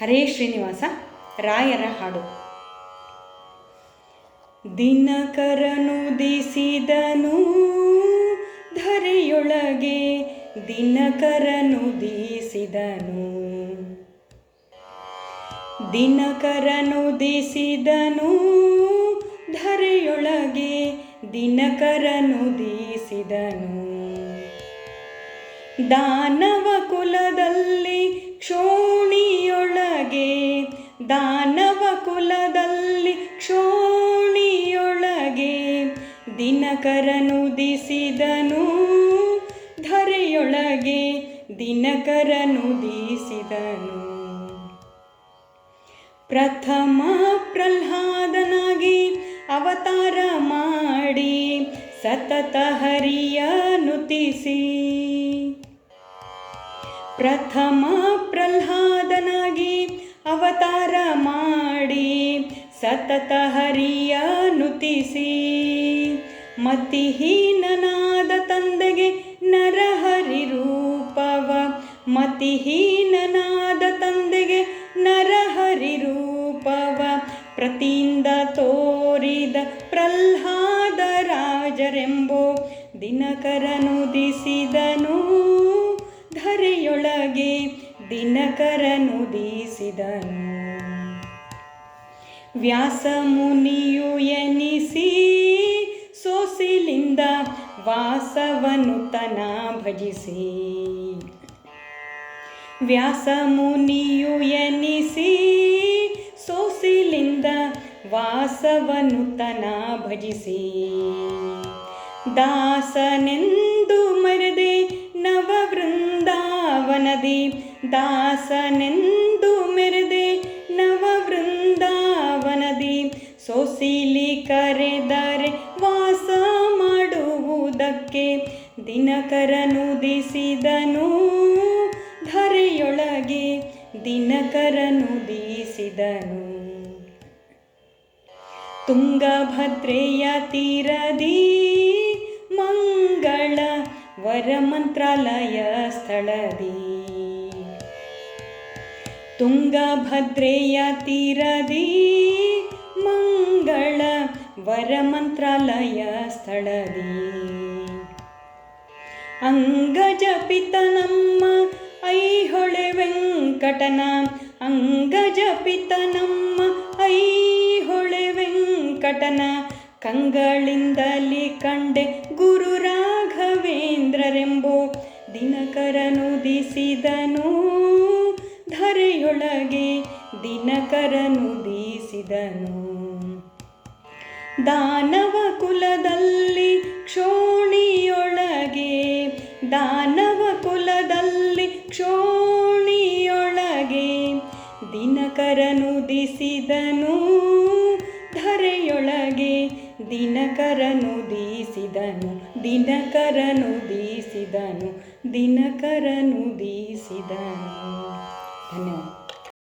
ಹರೇ ಶ್ರೀನಿವಾಸ ರಾಯರ ಹಾಡು. ದಿನಕರನುದಿಸಿದನು ಧರೆಯೊಳಗೆ ದಿನಕರನುದಿಸಿದನು ದಿನಕರನುದಿಸಿದನು ಧರೆಯೊಳಗೆ ದಿನಕರನುದಿಸಿದನು ದಾನವ ಕುಲದಲ್ಲಿ ಕ್ಷೋಣಿಯೊಳಗೆ ದಾನವ ಕುಲದಲ್ಲಿ ಕ್ಷೋಣಿಯೊಳಗೆ ದಿನಕರನುದಿಸಿದನು. ಧರೆಯೊಳಗೆ ದಿನಕರನುದಿಸಿದನು. ಪ್ರಥಮ ಪ್ರಹ್ಲಾದನಾಗಿ ಅವತಾರ ಮಾಡಿ ಸತತ ಹರಿಯ ನುತಿಸಿ ಪ್ರಥಮ ಪ್ರಹ್ಲಾದನಾಗಿ ಅವತಾರ ಮಾಡಿ ಸತತ ಹರಿಯ ನುತಿಸಿ ಮತಿಹೀನನಾದ ತಂದೆಗೆ ನರಹರಿ ರೂಪವ. ಮತಿಹೀನನಾದ ತಂದೆಗೆ ನರಹರಿ ರೂಪವ. ಪ್ರತಿಯಿಂದ ತೋರಿದ ಪ್ರಹ್ಲಾದ ರಾಜರೆಂಬೋ ದಿನಕರನುದಿಸಿದನು ದಿನಕರನುದಿಸಿದನು ವ್ಯಾಸ ಮುನಿಯು ಎನಿಸಿ ಸೋಸಿಲಿಂದ ವಾಸವನು ತನ ಭಜಿಸಿ. ವ್ಯಾಸ ಮುನಿಯು ಎನಿಸಿ ಸೋಸಿಲಿಂದ ವಾಸವನು ತನ ಭಜಿಸಿ. ದಾಸನೆಂದು ಮರೆದೆ ನವವೃಂದಾವನದಿ ದಾಸನೆಂದು ಮೆರೆದೆ ನವವೃಂದಾವನದಿ. ಸೊಸಿಲಿ ಕರೆದರೆ ವಾಸ ಮಾಡುವುದಕ್ಕೆ ದಿನಕರನುದಿಸಿದನು ಧರೆಯೊಳಗೆ ದಿನಕರನುದಿಸಿದನು ತುಂಗಭದ್ರೆಯ ತೀರದಿ ಮಂಗಳ ವರಮಂತ್ರಾಲಯ ಸ್ಥಳದಿ. ತುಂಗಭದ್ರೆಯ ತೀರದಿ ಮಂಗಳ ವರಮಂತ್ರಾಲಯ ಸ್ಥಳದಿ. ಅಂಗಜ ಪಿತನಮ್ಮ ಐಹೊಳೆ ವೆಂಕಟನ ಅಂಗಜ ಪಿತನಮ್ಮ ಐಹೊಳೆ ವೆಂಕಟನ, ಕಂಗಳಿಂದಲಿ ಕಂಡೆ ಗುರು ರಾಘವೇಂದ್ರರೆಂಬೋ ದಿನಕರನುದಿಸಿದನು. ಧರೆಯೊಳಗೆ ದಿನಕರನುದಿಸಿದನು ದಾನವ ಕುಲದಲ್ಲಿ ಕ್ಷೋಣಿಯೊಳಗೆ ದಾನವ ಕುಲದಲ್ಲಿ ಕ್ಷೋಣಿಯೊಳಗೆ ದಿನಕರನುದಿಸಿದನು ಧರೆಯೊಳಗೆ ದಿನಕರನುದಿಸಿದನು ದಿನಕರನು ದೀಸಿದನು. ಧನ್ಯವಾದ.